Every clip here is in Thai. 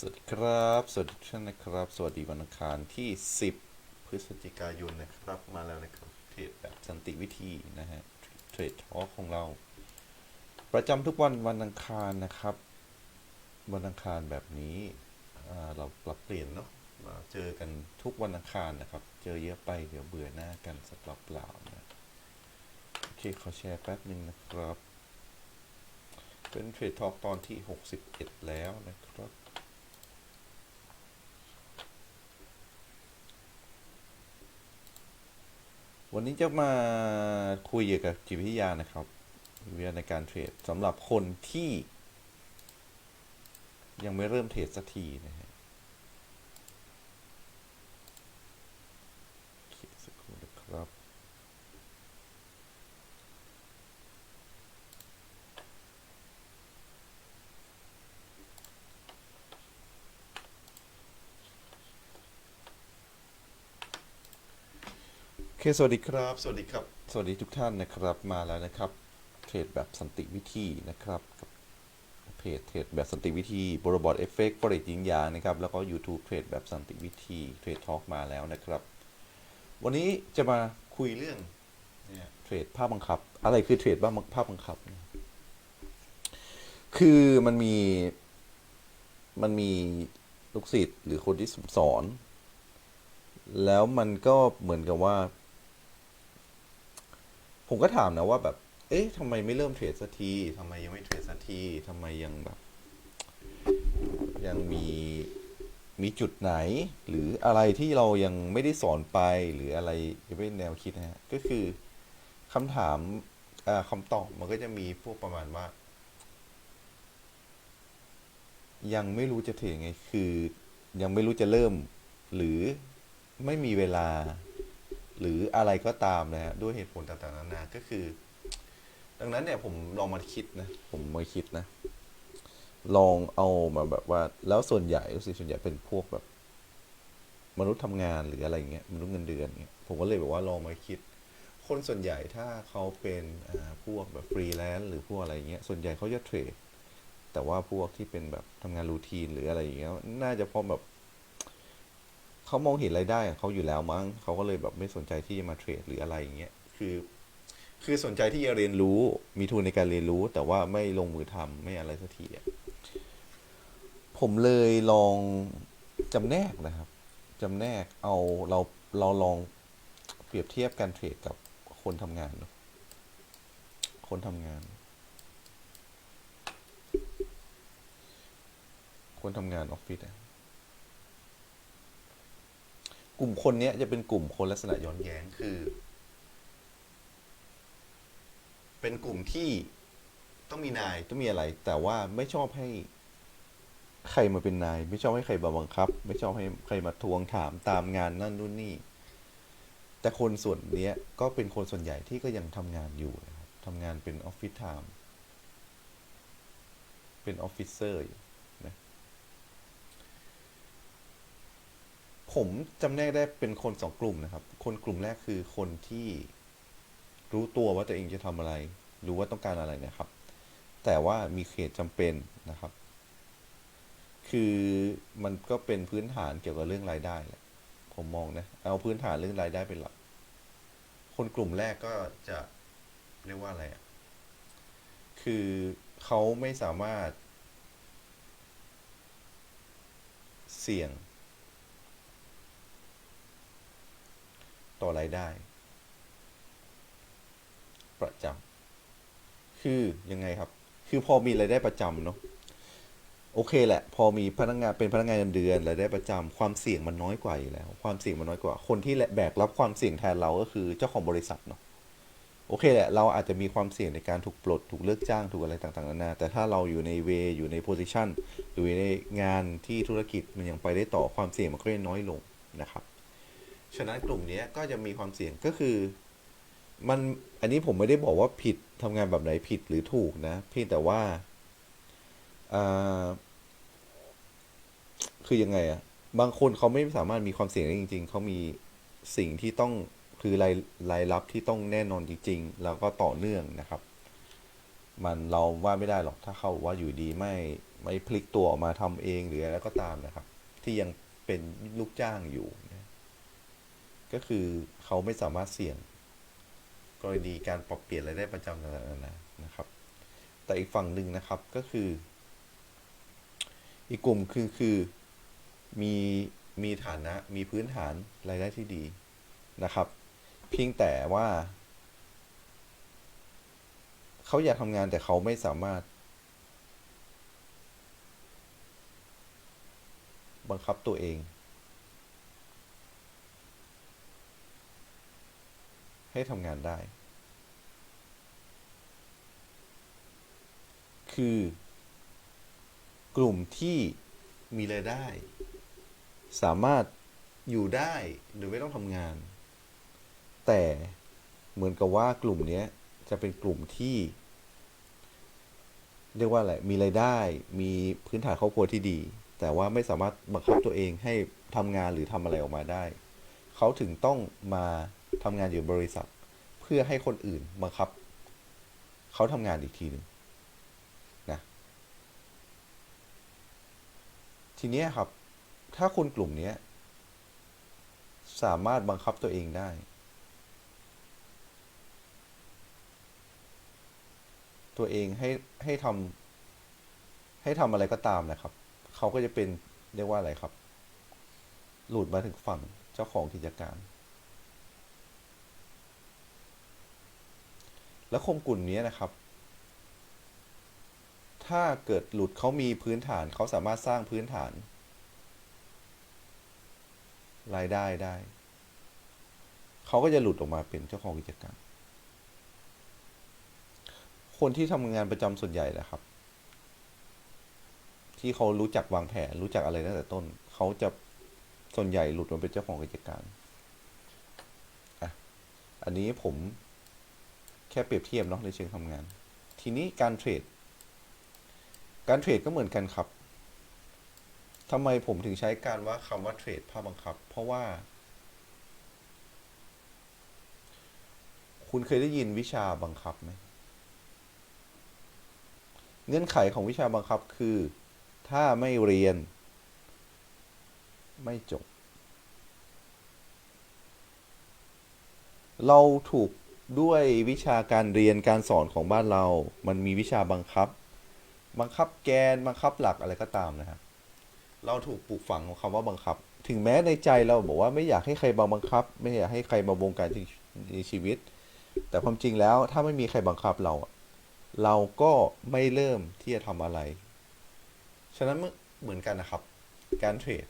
สวัสดีครับ สวัสดีทุกท่านนะครับ สวัสดีวันอังคารที่ 10 พฤศจิกายนนะครับ มาแล้วนะครับเทรดแบบสันติวิธีนะฮะ เทรดทอของเรา ประจำทุกวันวันอังคารนะครับ วันอังคารแบบนี้เราปรับเปลี่ยนเนาะมาเจอกันทุกวันอังคารนะครับ เจอเยอะไปเดี๋ยวเบื่อหน้ากันสักเปล่าๆนะโอเคขอแชร์แป๊บหนึ่งนะครับ เป็นเทรดทอตอนที่ 61 แล้วนะครับ วันนี้จะมาคุยเกี่ยวกับจิตวิทยานะครับวิทยาในการเทรดสำหรับคนที่ ยังไม่เริ่มเทรดสักทีนะฮะโอเคสักครู่นะครับ โอเคสวัสดีครับ สวัสดีครับ สวัสดีทุกท่านนะครับ มาแล้วนะครับ เทรดแบบสันติวิธีนะครับกับเพจเทรดแบบสันติวิธีบรบอดเอฟเฟกต์ฟอเรสยิงยางนะครับ แล้วก็ YouTube เทรดแบบสันติวิธีเทรดทอล์กมาแล้วนะครับ วันนี้จะมาคุยเรื่องเนี่ยเทรดภาพบังคับ อะไรคือเทรดบ้างภาพบังคับ คือมันมี มันมีลูกศิษย์หรือคนที่สอน แล้วมันก็เหมือนกับว่า ผมก็ถามนะว่าแบบ เอ๊ะทำไมไม่เริ่มเทรดสักทีทำไมยังไม่เทรดสักทีทำไมยังแบบ ยังมีมีจุดไหน หรืออะไรที่เรายังไม่ได้สอนไปหรืออะไรยังไม่แนวคิดนะฮะก็คือคำถามอ่าคำตอบมันก็จะมีพวกประมาณว่า ยังไม่รู้จะเทรดยังไงคือ ยังไม่รู้จะเริ่ม หรือไม่มีเวลา หรืออะไรก็ตามนะฮะด้วยเหตุผลต่างๆนานาก็คือ ดังนั้นเนี่ยผมลองมาคิดนะ ผมมาคิดนะ ลองเอามาแบบว่า แล้วส่วนใหญ่รู้สึกส่วนใหญ่เป็นพวกแบบ มนุษย์ทำงานหรืออะไรเงี้ยมนุษย์เงินเดือนเงี้ยผมก็เลยแบบว่าลองมาคิด คนส่วนใหญ่ถ้าเขาเป็นอ่าพวกแบบฟรีแลนซ์หรือพวกอะไรเงี้ยส่วนใหญ่เขาจะเทรดแต่ว่าพวกที่เป็นแบบทำงานรูทีนหรืออะไรอย่างเงี้ย น่าจะพราะแบบ เขามองเห็นรายได้ของเขาอยู่แล้วมั้งเขาก็เลยแบบไม่สนใจที่จะมาเทรดหรืออะไรอย่างเงี้ยคือ คือสนใจที่จะเรียนรู้มีทุนในการเรียนรู้ แต่ว่าไม่ลงมือทำไม่อะไรสักทีผมเลยลองจำแนกนะครับจำแนกเอาเราเราลองเปรียบเทียบการเทรดกับคนทำงาน คนทำงาน คนทำงานออฟฟิศอะ กลุ่มคนเนี้ยจะเป็นกลุ่มคนลักษณะย้อนแย้งคือ เป็นกลุ่มที่ต้องมีนายต้องมีอะไร แต่ว่าไม่ชอบให้ใครมาเป็นนาย ไม่ชอบให้ใครมาบังคับ ไม่ชอบให้ใครมาทวงถามตามงานนั่นนู่นนี่ แต่คนส่วนเนี้ยก็เป็นคนส่วนใหญ่ที่ก็ยังทำงานอยู่นะครับทำงานเป็นออฟฟิศไทม์เป็นออฟฟิเซอร์อยู่ ผมจำแนกได้เป็นคนสองกลุ่มนะครับ คนกลุ่มแรกคือคนที่รู้ตัวว่าตัวเองจะทำอะไร รู้ว่าต้องการอะไรนะครับ แต่ว่ามีเขตจำเป็นนะครับ คือมันก็เป็นพื้นฐานเกี่ยวกับเรื่องรายได้แหละผมมองนะ เอาพื้นฐานเรื่องรายได้เป็นหลัก คนกลุ่มแรกก็จะเรียกว่าอะไรอะ คือเขาไม่สามารถ เสี่ยง ต่อรายได้ ประจำคือยังไงครับ คือพอมีรายได้ประจำเนาะโอเคแหละ พอมีพนักงานเป็นพนักงานเงินเดือนรายได้ประจำความเสี่ยงมันน้อยกว่าอยู่แล้ว ความเสี่ยงมันน้อยกว่า คนที่แบกรับความเสี่ยงแทนเราก็คือเจ้าของบริษัทเนาะโอเคแหละ เราอาจจะมีความเสี่ยงในการถูกปลด ถูกเลิกจ้าง ถูกอะไรต่างๆนานา แต่ถ้าเราอยู่ในเวอยู่ในโพซิชันอยู่ในงานที่ธุรกิจมันยังไปได้ต่อความเสี่ยงมันก็จะน้อยลงนะครับ ฉะนั้นกลุ่มเนี้ยก็จะมีความเสี่ยงก็คือ มันอันนี้ผมไม่ได้บอกว่าผิดทำงานแบบไหนผิดหรือถูกนะเพียงแต่ว่าอ่าคือยังไงอะบางคนเขาไม่สามารถมีความเสี่ยงได้จริง ๆ เขามีสิ่งที่ต้องคือรายรายรับที่ต้องแน่นอนจริง ๆ แล้วก็ต่อเนื่องนะครับ มันเราว่าไม่ได้หรอกถ้าเขาว่าอยู่ดีไม่ไม่พลิกตัวออกมาทำเองหรืออะไรก็ตามนะครับ ที่ยังเป็นลูกจ้างอยู่นะ ก็คือเขาไม่สามารถเสี่ยง กรณีการปรับเปลี่ยนรายได้ประจำต่างๆนานนะครับ แต่อีกฝั่งหนึ่งนะครับก็คือ อีกกลุ่มคือคือมีมีฐานะมีพื้นฐานรายได้ที่ดีนะครับ เพียงแต่ว่าเขาอยากทำงานแต่เขาไม่สามารถ บังคับตัวเอง ให้ทำงานได้ คือกลุ่มที่มีรายได้ สามารถอยู่ได้โดยไม่ต้องทำงาน แต่เหมือนกับว่ากลุ่มนี้จะเป็นกลุ่มที่ เรียกว่าอะไร มีรายได้ มีพื้นฐานครอบครัวที่ดี แต่ว่าไม่สามารถบังคับตัวเองให้ทำงานหรือทำอะไรออกมาได้ เขาถึงต้องมา ทำงานอยู่บริษัท เพื่อให้คนอื่นบังคับ เขาทำงานอีกทีหนึ่งนะทีนี้ครับ ถ้าคนกลุ่มเนี้ยสามารถบังคับตัวเองได้ ตัวเองให้ให้ทำให้ทำอะไรก็ตามนะครับ เขาก็จะเป็นเรียกว่าอะไรครับ หลุดมาถึงฝั่งเจ้าของกิจการ แล้วคนกลุ่มนี้นะครับ ถ้าเกิดหลุดเขามีพื้นฐานเขาสามารถสร้างพื้นฐาน รายได้ได้ เขาก็จะหลุดออกมาเป็นเจ้าของกิจการคนที่ทำงานประจำส่วนใหญ่นะครับ ที่เขารู้จักวางแผน รู้จักอะไรตั้งแต่ต้น เขาจะส่วนใหญ่หลุดมาเป็นเจ้าของกิจการอะอันนี้ผม ค่เปรียบเทียบเนาะในเชิงทำงาน ทีนี้การเทรด การเทรดก็เหมือนกันครับทำไมผมถึงใช้การว่าคำว่าเทรดภาพบังคับ เพราะว่า คุณเคยได้ยินวิชาบังคับไหมเงื่อนไขของวิชาบังคับคือ ถ้าไม่เรียน ไม่จบ เราถูก ด้วยวิชาการเรียนการสอนของบ้านเรา มันมีวิชาบังคับ บังคับแกนบังคับหลักอะไรก็ตามนะครับ เราถูกปลูกฝังของคำว่าบังคับ ถึงแม้ในใจเราบอกว่าไม่อยากให้ใครมาบังคับ ไม่อยากให้ใครมาบงการในชีวิต แต่ความจริงแล้วถ้าไม่มีใครบังคับเรา เราก็ไม่เริ่มที่จะทำอะไร ฉะนั้นเหมือนกันนะครับ การเทรด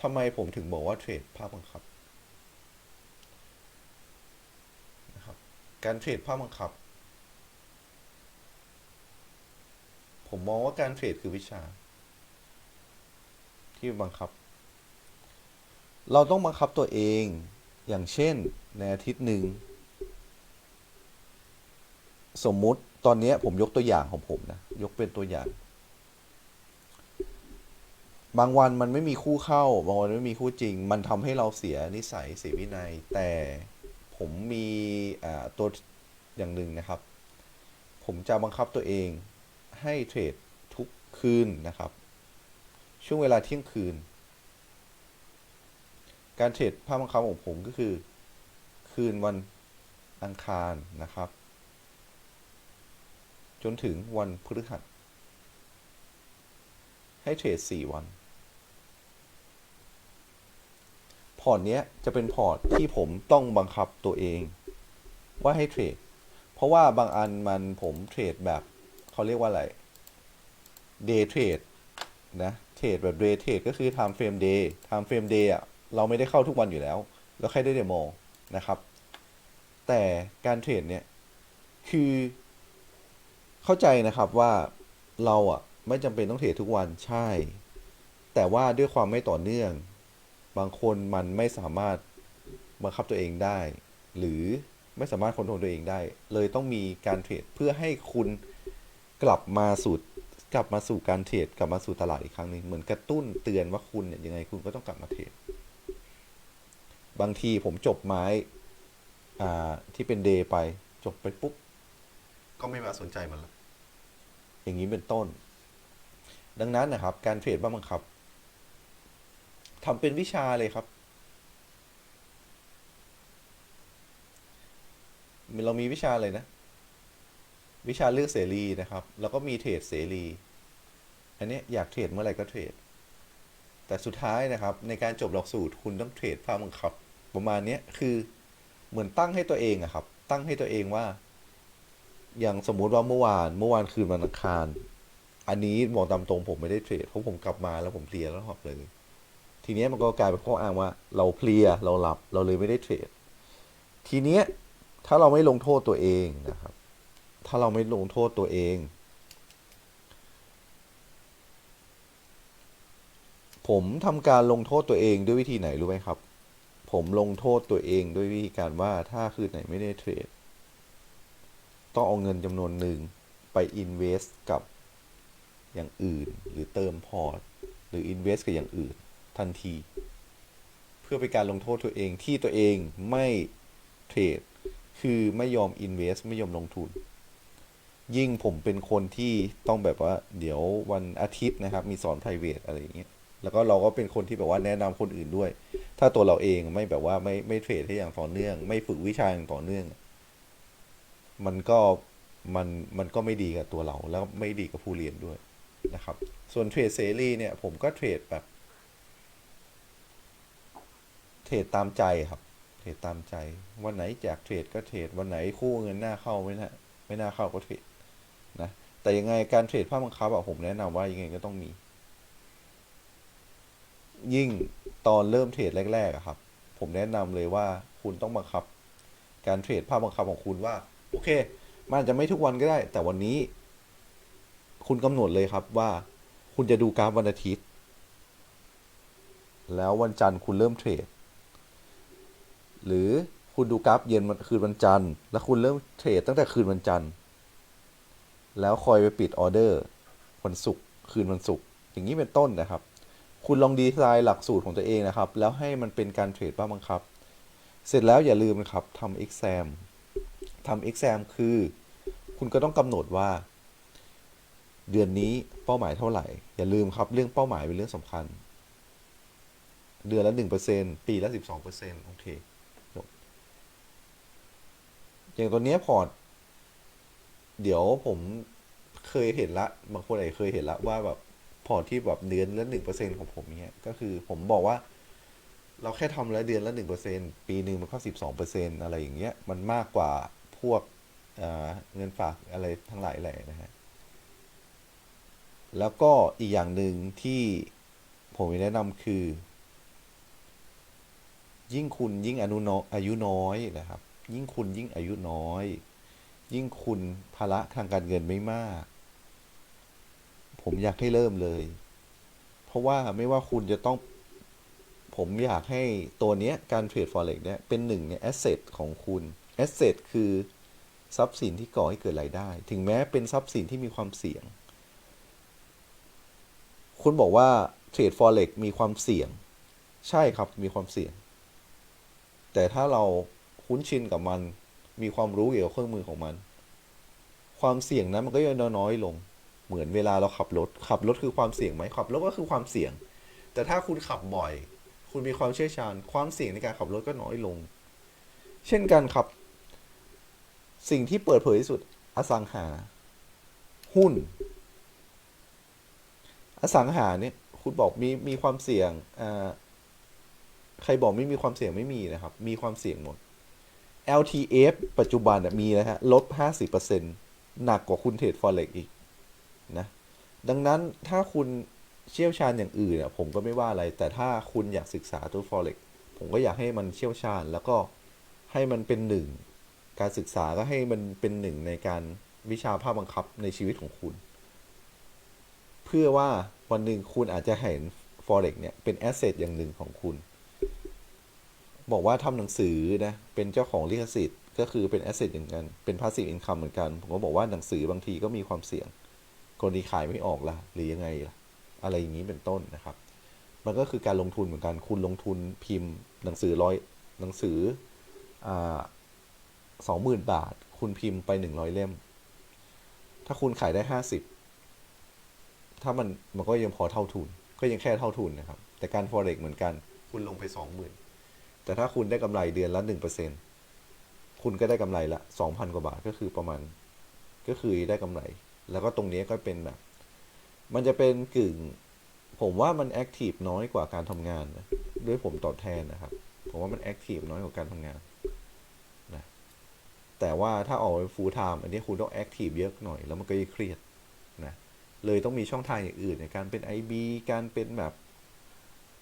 ทำไมผมถึงบอกว่าเทรดภาพบังคับ การเทรดภาพบังคับ ผมมองว่าการเทรดคือวิชา ที่บังคับ เราต้องบังคับตัวเองอย่างเช่นในอาทิตย์หนึ่ง สมมุติตอนนี้ผมยกตัวอย่างของผมนะ ยกเป็นตัวอย่าง บางวันมันไม่มีคู่เข้า บางวันไม่มีคู่จริง มันทำให้เราเสียนิสัยเสียวินัยแต่ ผมมีตัวอย่างหนึ่งนะครับ ผมจะบังคับตัวเองให้เทรดทุกคืนนะครับ ช่วงเวลาเที่ยงคืน การเทรดภาพบังคับของผมก็คือ คืนวันอังคารนะครับ จนถึงวันพฤหัสให้เทรดสี่วัน พอ ร์ตเนี้ยจะเป็นพอร์ตที่ผมต้องบังคับตัวเอง ว่าให้เทรด เพราะว่าบางอันมันผมเทรดแบบเขาเรียกว่าอะไร day trade นะเทรดแบบ day trade ก็คือ time frame day time frame day อะเราไม่ได้เข้าทุกวันอยู่แล้ว เราแค่ได้เดโมนะครับ แต่การเทรดเนี่ยคือเข้าใจนะครับว่าเราอะไม่จำเป็นต้องเทรดทุกวันใช่ แต่ว่าด้วยความไม่ต่อเนื่อง บางคนมันไม่สามารถบังคับตัวเองได้ หรือไม่สามารถคอนโทรลตัวเองได้ เลยต้องมีการเทรดเพื่อให้คุณกลับมาสู่กลับมาสู่การเทรดกลับมาสู่ตลาดอีกครั้งหนึ่งเหมือนกระตุ้นเตือนว่าคุณเนี่ยยังไงคุณก็ต้องกลับมาเทรดบางทีผมจบไม้อ่าที่เป็นเดย์ไปจบไปปุ๊บก็ไม่มาสนใจมันละอย่างนี้เป็นต้น ดังนั้นนะครับ การเทรดบ้าบังคับ ทำเป็นวิชาเลยครับ เรามีวิชาเลยนะ วิชาเลือกเสรีนะครับ แล้วก็มีเทรดเสรี อันนี้อยากเทรดเมื่อไหร่ก็เทรด แต่สุดท้ายนะครับ ในการจบหลักสูตรคุณต้องเทรดภาพบังคับ ประมาณนี้คือเหมือนตั้งให้ตัวเองอะครับ ตั้งให้ตัวเองว่า อย่างสมมุติว่าเมื่อวานเมื่อวานคืนวันอังคารอันนี้บอกตามตรงผมไม่ได้เทรดเพราะผมกลับมาแล้วผมเพลียแล้วหอบเลย ทีเนี้ยมันก็กลายเป็นข้ออ้างว่า เราเพลียเราหลับเราเลยไม่ได้เทรด ทีเนี้ยถ้าเราไม่ลงโทษตัวเองนะครับ ถ้าเราไม่ลงโทษตัวเอง ผมทำการลงโทษตัวเองด้วยวิธีไหนรู้ไหมครับ ผมลงโทษตัวเองด้วยวิธีการว่าถ้าคืนไหนไม่ได้เทรด ต้องเอาเงินจำนวนหนึ่งไป invest กับอย่างอื่น หรือเติมพอร์ต หรือ invest กับอย่างอื่น ทันที เพื่อเป็นการลงโทษตัวเองที่ตัวเองไม่เทรด คือไม่ยอม invest ไม่ยอมลงทุน ยิ่งผมเป็นคนที่ต้องแบบว่า เดี๋ยววันอาทิตย์นะครับ มีสอน private อะไรอย่างเงี้ยแล้วก็เราก็เป็นคนที่แบบว่าแนะนำคนอื่นด้วย ถ้าตัวเราเองไม่แบบว่าไม่ไม่เทรดให้อย่างต่อเนื่อง ไม่ฝึกวิชาอย่างต่อเนื่อง มันก็มันมันก็ไม่ดีกับตัวเราแล้วไม่ดีกับผู้เรียนด้วยนะครับ ส่วนเทรดเสรีเนี่ยผมก็เทรดแบบ เทรดตามใจครับ เทรดตามใจ วันไหนแจกเทรดก็เทรด วันไหนคู่เงินหน้าเข้าไม่น่าไม่น่าเข้าก็เทรดนะ แต่ยังไงการเทรดภาพบังคับอะผมแนะนำว่ายังไงก็ต้องมี ยิ่งตอนเริ่มเทรดแรกๆอะครับ ผมแนะนำเลยว่าคุณต้องบังคับ การเทรดภาพบังคับของคุณว่า โอเค มันอาจจะไม่ทุกวันก็ได้ แต่วันนี้ คุณกำหนดเลยครับว่า คุณจะดูกราฟวันอาทิตย์ แล้ววันจันทร์คุณเริ่มเทรด หรือคุณดูกราฟเย็นวันคืนวันจันทร์ แล้วคุณเริ่มเทรดตั้งแต่คืนวันจันทร์ แล้วคอยไปปิดออเดอร์วันศุกร์คืนวันศุกร์อย่างนี้เป็นต้นนะครับ คุณลองดีไซน์หลักสูตรของตัวเองนะครับ แล้วให้มันเป็นการเทรดบ้างบังคับ เสร็จแล้วอย่าลืมนะครับทำ exam ทำ exam คือ คุณก็ต้องกำหนดว่า เดือนนี้เป้าหมายเท่าไหร่ อย่าลืมครับเรื่องเป้าหมายเป็นเรื่องสำคัญ เดือนละหนึ่งเปอร์เซ็นปีละสิบสองเปอร์เซ็นโอเค อย่างตัวเนี้ยพอร์ต เดี๋ยวผมเคยเห็นละ บางคนอาจจะเคยเห็นละว่าแบบพอร์ตที่แบบเดือนละหนึ่งเปอร์เซ็นของผมเนี้ย ก็คือผมบอกว่า เราแค่ทำแล้วเดือนละหนึ่งเปอร์เซ็นปีหนึ่งมันก็สิบสองเปอร์เซ็นอะไรอย่างเงี้ย มันมากกว่าพวกเเงินฝากอะไรทั้งหลายแหล่นะฮะ แล้วก็อีกอย่างหนึ่งที่ผมแนะนำคือ ยิ่งคุณยิ่งอายุน้อยอายุน้อยนะครับ ยิ่งคุณยิ่งอายุน้อย ยิ่งคุณภาระทางการเงินไม่มาก ผมอยากให้เริ่มเลย เพราะว่าไม่ว่าคุณจะต้อง ผมอยากให้ตัวเนี้ยการเทรด forex เนี่ยเป็นหนึ่งใน asset ของคุณ asset คือทรัพย์สินที่ก่อให้เกิดรายได้ ถึงแม้เป็นทรัพย์สินที่มีความเสี่ยง คุณบอกว่าเทรด forex มีความเสี่ยง ใช่ครับมีความเสี่ยง แต่ถ้าเรา คุ้นชินกับมัน มีความรู้เกี่ยวกับเครื่องมือของมัน ความเสี่ยงนั้นมันก็จะน้อยลง เหมือนเวลาเราขับรถ ขับรถคือความเสี่ยงไหมขับรถก็คือความเสี่ยง แต่ถ้าคุณขับบ่อย คุณมีความเชี่ยวชาญ ความเสี่ยงในการขับรถก็น้อยลง เช่นกันครับ สิ่งที่เปิดเผยที่สุด อสังหา หุ้น อสังหาเนี่ย คุณบอกมีมีความเสี่ยงอ่าใครบอกไม่มีความเสี่ยงไม่มีนะครับ มีความเสี่ยงหมด LTF ปัจจุบันมีนะฮะลด50%หนักกว่าคุณเทรด forex อีกนะดังนั้นถ้าคุณเชี่ยวชาญอย่างอื่นผมก็ไม่ว่าอะไร แต่ถ้าคุณอยากศึกษาตัว forex ผมก็อยากให้มันเชี่ยวชาญ แล้วก็ให้มันเป็นหนึ่ง การศึกษาก็ให้มันเป็นหนึ่งในการวิชาภาคบังคับในชีวิตของคุณ เพื่อว่าวันหนึ่งคุณอาจจะเห็น forex เนี่ยเป็น asset อย่างหนึ่งของคุณ บอกว่าทำหนังสือนะ เป็นเจ้าของลิขสิทธิ์ก็คือเป็น asset อย่างกัน เป็น passive income เหมือนกัน ผมก็บอกว่าหนังสือบางทีก็มีความเสี่ยง คนที่ขายไม่ออกล่ะ หรือยังไงล่ะ อะไรอย่างนี้เป็นต้นนะครับ มันก็คือการลงทุนเหมือนกัน คุณลงทุนพิมพ์ หนังสือร้อยหนังสืออ่าสองหมื่นบาท คุณพิมพ์ไปหนึ่งร้อยเล่ม ถ้าคุณขายได้ห้าสิบถ้ามันมันก็ยังพอเท่าทุน ก็ยังแค่เท่าทุนนะครับ แต่การ forex เหมือนกัน คุณลงไปสองหมื่น แต่ถ้าคุณได้กำไรเดือนละหนึ่งเปอร์เซ็นคุณก็ได้กำไรละสองพันกว่าบาทก็คือประมาณ ก็คือได้กำไร แล้วก็ตรงนี้ก็เป็นแบบ มันจะเป็นกึ่ง ผมว่ามันแอคทีฟน้อยกว่าการทำงานนะด้วยผมตอบแทนนะครับ ผมว่ามันแอคทีฟน้อยกว่าการทำงานนะแต่ว่าถ้าออกไปฟูลไทม์อันนี้คุณต้องแอคทีฟเยอะหน่อย แล้วมันก็ยิ่งเครียดนะเลยต้องมีช่องทางอย่างอื่นในการเป็น IB การเป็นแบบ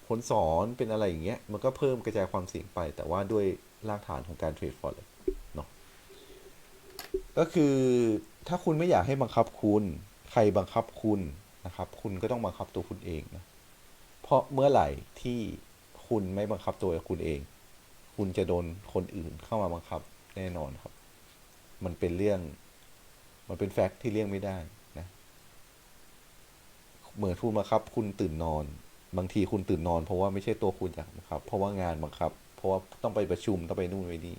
คนสอนเป็นอะไรอย่างเงี้ยมันก็เพิ่มกระจายความเสี่ยงไป แต่ว่าด้วยรากฐานของการเทรดฟอร์เรเนาะก็คือถ้าคุณไม่อยากให้บังคับคุณ ใครบังคับคุณนะครับ คุณก็ต้องบังคับตัวคุณเองนะเพราะเมื่อไหร่ที่คุณไม่บังคับตัวคุณเอง คุณจะโดนคนอื่นเข้ามาบังคับแน่นอนครับ มันเป็นเรื่อง มันเป็นแฟกต์ที่เลี่ยงไม่ได้นะ เหมือนคุณบังคับ คุณตื่นนอน บางทีคุณตื่นนอน เพราะว่าไม่ใช่ตัวคุณอยากบังคับ เพราะว่างานบังคับ เพราะว่าต้องไปประชุมต้องไปนู่นไปนี่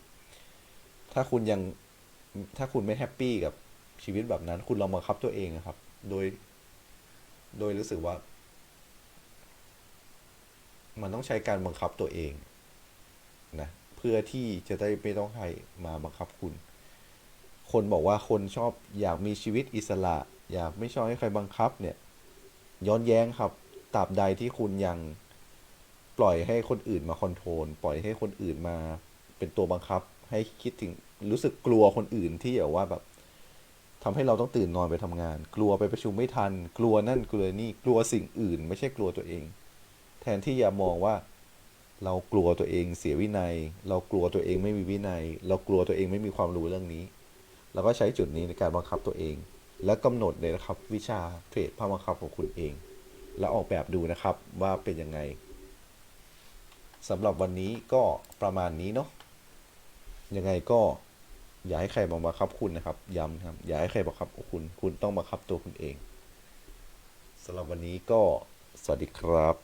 ถ้าคุณยังถ้าคุณไม่แฮปปี้กับชีวิตแบบนั้น คุณลองบังคับตัวเองนะครับ โดย โดยรู้สึกว่า มันต้องใช้การบังคับตัวเองนะเพื่อที่จะได้ไม่ต้องใครมาบังคับคุณ คนบอกว่าคนชอบอยากมีชีวิตอิสระ อยากไม่ชอบให้ใครบังคับเนี่ย ย้อนแย้งครับ ตราบใดที่คุณยังปล่อยให้คนอื่นมาคอนโทรล ปล่อยให้คนอื่นมาเป็นตัวบังคับ ให้คิดถึงรู้สึกกลัวคนอื่นที่แบบว่าแบบทำให้เราต้องตื่นนอนไปทำงาน กลัวไปประชุมไม่ทัน กลัวนั่นกลัวนี่กลัวสิ่งอื่น ไม่ใช่กลัวตัวเอง แทนที่จะมองว่า เรากลัวตัวเองเสียวินัย เรากลัวตัวเองไม่มีวินัย เรากลัวตัวเองไม่มีความรู้เรื่องนี้เราก็ใช้จุดนี้ในการบังคับตัวเอง และกำหนดเลยนะครับ วิชาเทรดภาพบังคับของคุณเอง แล้วออกแบบดูนะครับว่าเป็นยังไงสำหรับวันนี้ก็ประมาณนี้เนาะยังไงก็อย่าให้ใครมาบังคับคุณนะครับ ย้ำนะครับอย่าให้ใครบังคับคุณ คุณต้องบังคับตัวคุณเองสำหรับวันนี้ก็สวัสดีครับ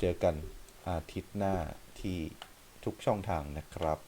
เจอกันอาทิตย์หน้าที่ทุกช่องทางนะครับ